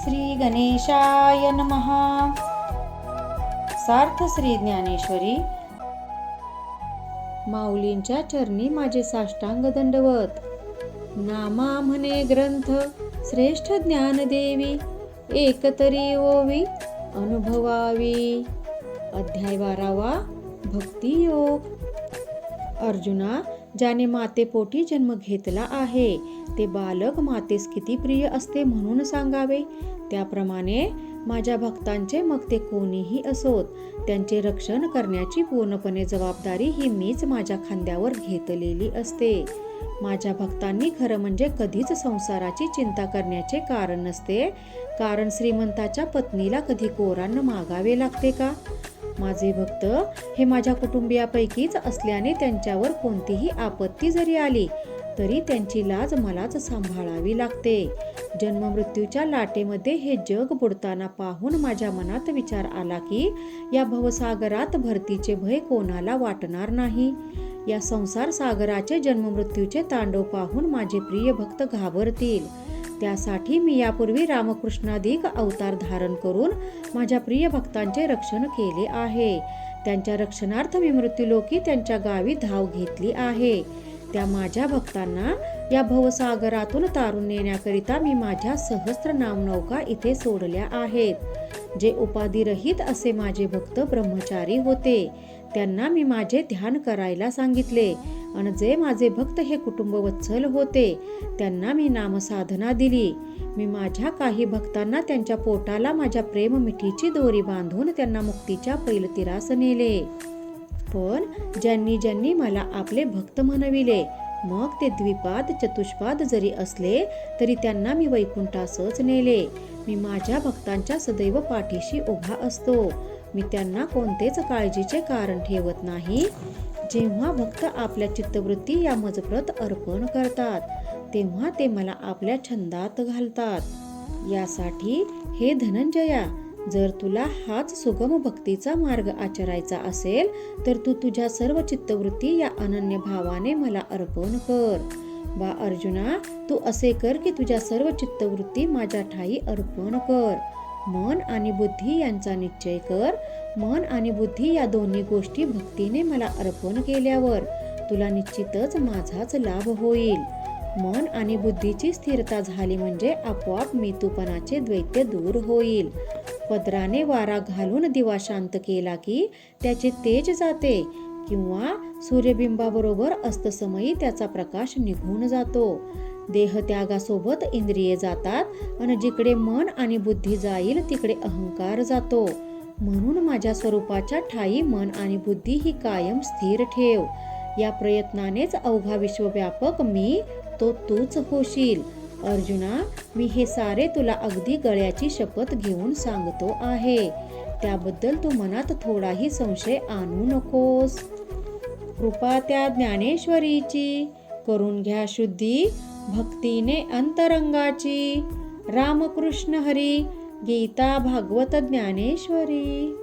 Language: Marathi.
श्री गणेशाय महा सार्थ श्री ज्ञानेश्वरी माऊलींच्या चरणी माझे साष्टांग दंडवत. नामा म्हणे ग्रंथ श्रेष्ठ ज्ञानदेवी एकतरी ओवी अनुभवावी. अध्याय बारावा भक्ती योग अर्जुना ज्याने मातेपोटी जन्म घेतला आहे. ते बालक मातेस किती प्रिय असते म्हणून सांगावे. त्याप्रमाणे माझ्या भक्तांचे मग ते कोणीही असोत. त्यांचे रक्षण करण्याची पूर्णपणे जबाबदारी ही मीच माझ्या खांद्यावर घेतलेली असते. माझ्या भक्तांनी खरं म्हणजे कधीच संसाराची चिंता करण्याचे कारण नसते. कारण श्रीमंताच्या पत्नीला कधी कोरांना मागावे लागते का? माझे भक्त हे माझ्या कुटुंबियापैकीच असल्याने त्यांच्यावर कोणतीही आपत्ती जरी आली तरी त्यांची लाज मलाच सांभाळावी लागते. जन्ममृत्यूच्या लाटेमध्ये हे जग बुडताना पाहून माझ्या मनात विचार आला की या भवसागरात भरतीचे भय कोणाला वाटणार नाही? या संसार सागराचे जन्ममृत्यूचे तांडव पाहून माझे प्रिय भक्त घाबरतील. त्यासाठी मी यापूर्वी रामकृष्णाधिक अवतार धारण करून माझ्या प्रिय भक्तांचे रक्षण केले आहे. त्यांच्या रक्षणार्थ मी मृत्यूलोकी त्यांच्या गावी धाव घेतली आहे. त्या माझ्या भक्तांना या भवसागरातून तारून नेण्याकरिता मी माझ्या सहस्त्र नामनौका इथे सोडल्या आहेत. जे उपाधिरहित असे माझे भक्त ब्रह्मचारी होते. त्यांना मी माझे ध्यान करायला सांगितले. आणि जे माझे भक्त हे कुटुंब वत्सल होते त्यांना मी नामसाधना दिली. मी माझ्या काही भक्तांना त्यांच्या पोटाला माझ्या प्रेम मिठीची दोरी बांधून त्यांना मुक्तीच्या पैलतीरास नेले. पण ज्यांनी ज्यांनी मला आपले भक्त म्हणविले मग ते द्विपाद चतुष्पाद जरी असले तरी त्यांना मी वैकुंठासच नेले. मी माझ्या भक्तांच्या सदैव पाठीशी उभा असतो. मी त्यांना कोणतेच काळजीचे कारण ठेवत नाही. जेव्हा भक्त आपल्या चित्तवृत्ती या मजप्रत अर्पण करतात तेव्हा ते मला आपल्या छंदात घालतात. यासाठी हे धनंजया जर तुला हाच सुगम भक्तीचा मार्ग आचरायचा असेल तर तू तुझ्या सर्व चित्तवृत्ती या अनन्य भावाने मला अर्पण कर. बा अर्जुना तू असे कर की तुझ्या सर्व चित्तवृत्ती माझ्या ठाई अर्पण कर. मन आणि बुद्धी यांचा निश्चय कर. मन आणि बुद्धी या दोन्ही गोष्टी भक्तीने मला अर्पण केल्यावर तुला निश्चितच माझाच लाभ होईल. मन आणि बुद्धीची स्थिरता झाली म्हणजे आपोआप मितूपणाचे द्वैत्य दूर होईल. पदराने वारा घालून दिवा शांत केला की त्याचे तेज जाते किंवा सूर्यबिंबाबरोबर अस्तसमयी त्याचा प्रकाश निघून जातो. देहत्यागासोबत इंद्रिये जातात आणि जिकडे मन आणि बुद्धी जाईल तिकडे अहंकार जातो. म्हणून माझ्या स्वरूपाच्या ठाई मन आणि बुद्धी ही कायम स्थिर ठेव. या प्रयत्नानेच अवघा विश्वव्यापक मी तो तूच होशील. अर्जुना मी हे सारे तुला अगदी गळ्याची शपथ घेऊन सांगतो आहे. त्याबद्दल तू मनात थोडाही संशय आणू नकोस. कृपा त्या ज्ञानेश्वरीची. करून घ्या शुद्धी. भक्तीने अंतरंगाची. रामकृष्ण हरी गीता भागवत ज्ञानेश्वरी.